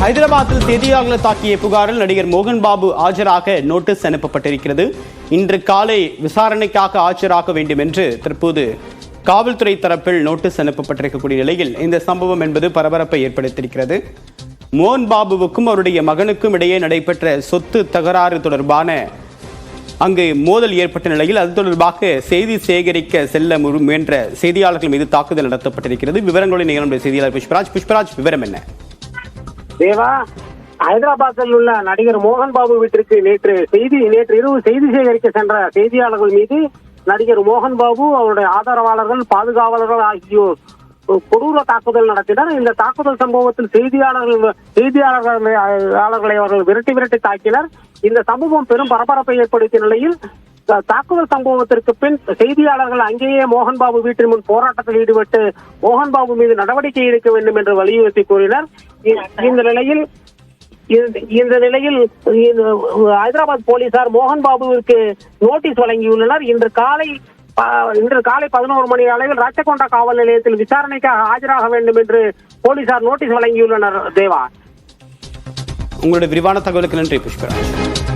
ஹைதராபாத்தில் செய்தியாளர்களை தாக்கிய புகாரில் நடிகர் மோகன் பாபு ஆஜராக நோட்டீஸ் அனுப்பப்பட்டிருக்கிறது. இன்று காலை விசாரணைக்காக ஆஜராக வேண்டும் என்று தற்போது காவல்துறை தரப்பில் நோட்டீஸ் அனுப்பப்பட்டிருக்கக்கூடிய நிலையில் இந்த சம்பவம் என்பது பரபரப்பை ஏற்படுத்தியிருக்கிறது. மோகன் பாபுவுக்கும் அவருடைய மகனுக்கும் இடையே நடைபெற்ற சொத்து தகராறு தொடர்பான அங்கு மோதல் ஏற்பட்ட நிலையில் அது தொடர்பாக செய்தி சேகரிக்க செல்ல முயன்ற செய்தியாளர்கள் மீது தாக்குதல் நடத்தப்பட்டிருக்கிறது. விவரங்களை நிகழ்ந்த செய்தியாளர் புஷ்பராஜ். புஷ்பராஜ் விவரம் என்ன? தேவா ஹைதராபாத்தில் உள்ள நடிகர் மோகன் பாபு வீட்டிற்கு நேற்று செய்தி நேற்று இரவு செய்தி சேகரிக்க சென்ற செய்தியாளர்கள் மீது நடிகர் மோகன் பாபு அவருடைய ஆதரவாளர்கள் பாதுகாவலர்கள் ஆகியோர் கொடூர தாக்குதல் நடத்தினர். இந்த தாக்குதல் சம்பவத்தில் செய்தியாளர்கள் செய்தியாளர்களை அவர்கள் விரட்டி விரட்டி தாக்கினர். இந்த சம்பவம் பெரும் பரபரப்பை ஏற்படுத்திய நிலையில் தாக்குதல் சம்பவத்திற்கு பின் செய்தியாளர்கள் அங்கேயே மோகன்பாபு வீட்டின் முன் போராட்டத்தில் ஈடுபட்டு மோகன்பாபு மீது நடவடிக்கை எடுக்க வேண்டும் என்று வலியுறுத்தி கூறினர். இந்த நிலையில் இந்த- நிலையில் ஹைதராபாத் போலீசார் மோகன் பாபுவிற்கு நோட்டீஸ் வழங்கியுள்ளனர். இன்று காலை இன்று காலை பதினோரு மணி அளவில் ராச்சகொண்டா காவல் நிலையத்தில் விசாரணைக்காக ஆஜராக வேண்டும் என்று போலீசார் நோட்டீஸ் வழங்கியுள்ளனர். தேவா. உங்களுடைய விரிவான தகவலுக்கு நன்றி புஷ்பராஜ்.